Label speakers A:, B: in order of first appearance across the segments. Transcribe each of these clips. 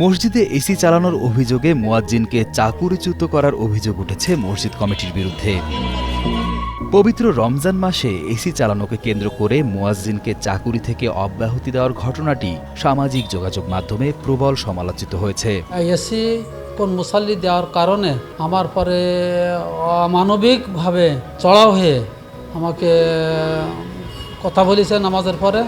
A: মসজিদে এসি চালানোর অভিযোগে মোয়াজ্জিনকে চাকুরিচ্যুত করার অভিযোগ উঠেছে মসজিদ কমিটির বিরুদ্ধে। পবিত্র রমজান মাসে এসি চালানোকে কেন্দ্র করে মোয়াজ্জিনকে চাকুরি থেকে অব্যাহতি দেওয়ার ঘটনাটি সামাজিক যোগাযোগ মাধ্যমে প্রবল সমালোচিত হয়েছে।
B: এসি কোন মুসাল্লি দেওয়ার কারণে আমার পরে অমানবিকভাবে চড়াও হয়ে আমাকে কথা বলেছে নামাজের পরে,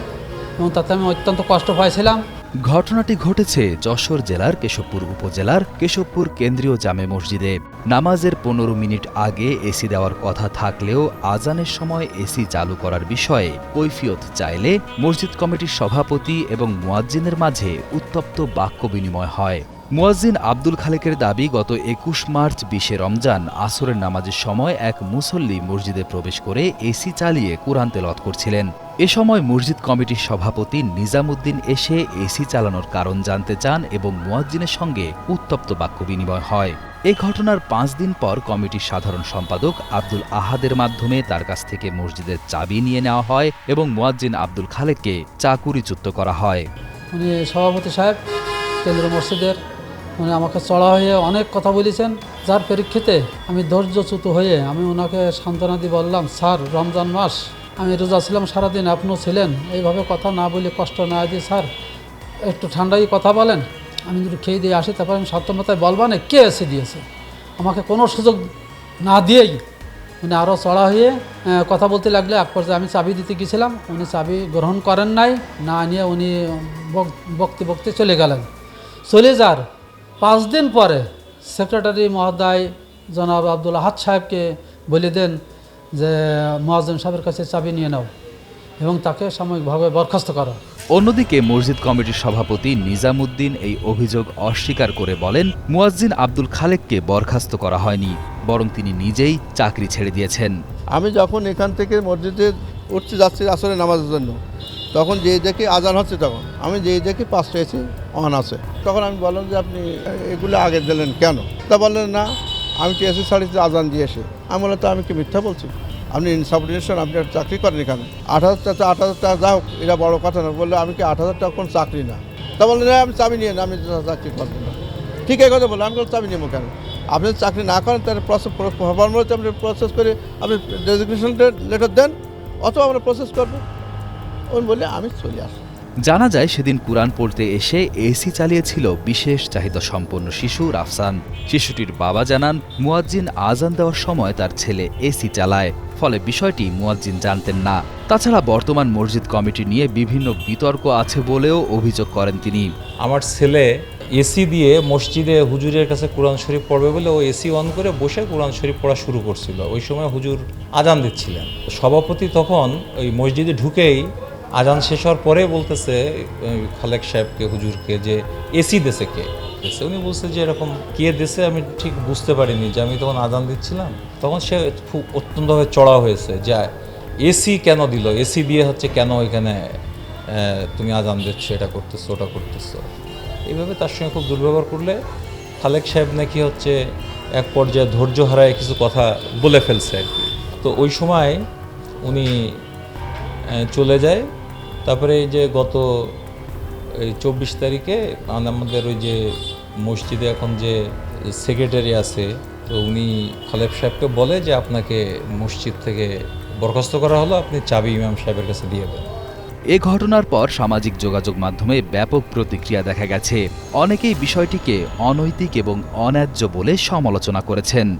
B: এবং তাতে আমি অত্যন্ত কষ্ট পাইছিলাম।
A: ঘটনাটি ঘটেছে যশোর জেলার কেশবপুর উপজেলার কেশবপুর কেন্দ্রীয় জামে মসজিদে। নামাজের পনেরো মিনিট আগে এসি দেওয়ার কথা থাকলেও আজানের সময় এসি চালু করার বিষয়ে কৈফিয়ত চাইলে মসজিদ কমিটির সভাপতি এবং মুয়াজ্জিনের মাঝে উত্তপ্ত বাক্য বিনিময় হয়। মুয়াজ্জিন আব্দুল খালেকের দাবি, গত একুশ মার্চ বিশে রমজান আসরের নামাজের সময় এক মুসল্লি মসজিদে প্রবেশ করে এসি চালিয়ে কোরআন তেলত করছিলেন। এ সময় মসজিদ কমিটির সভাপতি নিজামুদ্দিন এসে এসি চালানোর কারণ জানতে চান এবং মুয়াজ্জিনের সঙ্গে উত্তপ্ত বাক্য বিনিময় হয়। এ ঘটনার পাঁচ দিন পর কমিটির সাধারণ সম্পাদক আব্দুল আহাদের মাধ্যমে তার কাছ থেকে মসজিদের চাবি নিয়ে নেওয়া হয় এবং মুয়াজ্জিন আব্দুল খালেককে চাকুরিচ্যুত করা হয়।
B: সভাপতি সাহেব কেন্দ্র মসজিদের উনি আমাকে চড়া হয়ে অনেক কথা বলেছেন, যার পরীক্ষিতে আমি ধৈর্যচ্যুত হয়ে আমি ওনাকে সান্ত্বনা দিয়ে বললাম, স্যার, রমজান মাস, আমি রোজা ছিলাম সারাদিন, আপনিও ছিলেন। এইভাবে কথা না বলে কষ্ট না দিয়ে, স্যার, একটু ঠান্ডায় কথা বলেন। আমি যদি খেয়ে দিয়ে আসি, তারপর আমি সত্যমতায় বলবা না, কে এসে দিয়েছে? আমাকে কোনো সুযোগ না দিয়েই উনি আরও চড়া হয়ে কথা বলতে লাগলে, এক পর্যায়ে আমি চাবি দিতে গেছিলাম। উনি চাবি গ্রহণ করেন নাই, না নিয়ে উনি বক- বকতে বকতে চলে গেলেন। চলে যার পাঁচ দিন পরে সেক্রেটারি মহোদয় জনাব আব্দুল আহাদ সাহেবকে বলে দেন যে মহাজন সাহেবের কাছে চাবি নিয়ে নাও এবং তাকে সাময়িকভাবে বরখাস্ত করো।
A: অন্যদিকে মসজিদ কমিটির সভাপতি নিজামুদ্দিন এই অভিযোগ অস্বীকার করে বলেন মুয়াজ্জিন আব্দুল খালেককে বরখাস্ত করা হয়নি বরং তিনি নিজেই চাকরি ছেড়ে দিয়েছেন।
C: আমি যখন এখান থেকে মসজিদে উঠতে যাচ্ছি আসলে নামাজের জন্য তখন যে দেখি আজান হচ্ছে তখন আমি যে দেখি পাঁচটা এসে অন আছে। তখন আমি বললাম যে আপনি এগুলো আগে দিলেন কেন? তা বললেন, না, আমি তো এসে শাড়িতে আজান দিয়ে এসে। আমি বললাম, তো আমি কি মিথ্যা বলছি? আপনি ইনসাবর্ডিনেশন আপনি আর চাকরি করেন এখানে। আট হাজার টাকা, আট হাজার টাকা যা হোক, এটা বড় কথা না, বললে আমি কি আট হাজার টাকা কোন চাকরি না? তা বললেন, না, আমি চাবি নিয়ে না আমি চাকরি করব না। ঠিক আছে কথা বললাম আমি চাবি নেব কেন? আপনি চাকরি না করেন, তাহলে প্রসেস ফর্মালিটি আপনি প্রসেস করে, আপনি ডেজিগনেশন লেটার দেন, অথবা আমরা প্রসেস করব। উনি বললে আমি চলে আসি
A: জানা যায় সেদিন কুরআন পড়তে এসে এসি চালিয়েছিল বিশেষ চাহিদা সম্পন্ন শিশু রাফসান। শিশুটির বাবা জানান, মুয়াজ্জিন আজান দেওয়ার সময় তার ছেলে এসি চালায়, ফলে বিষয়টি মুয়াজ্জিন জানতেন না। তাছাড়া বর্তমান মসজিদ কমিটি নিয়ে বিভিন্ন বিতর্ক আছে বলেও অভিযোগ করেন তিনি।
D: আমার ছেলে এসি দিয়ে মসজিদে হুজুরের কাছে কোরআন শরীফ পড়বে বলে ও এসি অন করে বসে কোরআন শরীফ পড়া শুরু করছিল। ওই সময় হুজুর আজান দিচ্ছিলেন। সভাপতি তখন ওই মসজিদে ঢুকেই আজান শেষ হওয়ার পরে বলতেছে খালেক সাহেবকে, হুজুরকে যে এসি দেশে কে? দেশে উনি বলছে যে এরকম কে দেশে আমি ঠিক বুঝতে পারিনি, যে আমি তখন আজান দিচ্ছিলাম, তখন সে খুব অত্যন্তভাবে চড়া হয়েছে, যে এসি কেন দিল? এসি দিয়ে হচ্ছে কেন এখানে তুমি আজান দিচ্ছ, এটা করতেছো, ওটা করতেছো? এইভাবে তার সঙ্গে খুব দুর্ব্যবহার করলে খালেক সাহেব নাকি হচ্ছে এক পর্যায়ে ধৈর্য হারায় কিছু কথা বলে ফেলছে আর কি। তো ওই সময় উনি চলে যায়। তারপরে এই যে গত, এই চব্বিশ তারিখে আমাদের ওই যে মসজিদে এখন যে সেক্রেটারি আছে, তো উনি খালেব সাহেবকে বলে যে আপনাকে মসজিদ থেকে বরখাস্ত করা হলো, আপনি চাবি ইমাম সাহেবের কাছে দিয়ে দেন।
A: এ ঘটনার পর সামাজিক যোগাযোগ মাধ্যমে ব্যাপক প্রতিক্রিয়া দেখা গেছে। অনেকেই বিষয়টিকে অনৈতিক এবং অন্যায্য বলে সমালোচনা করেছেন।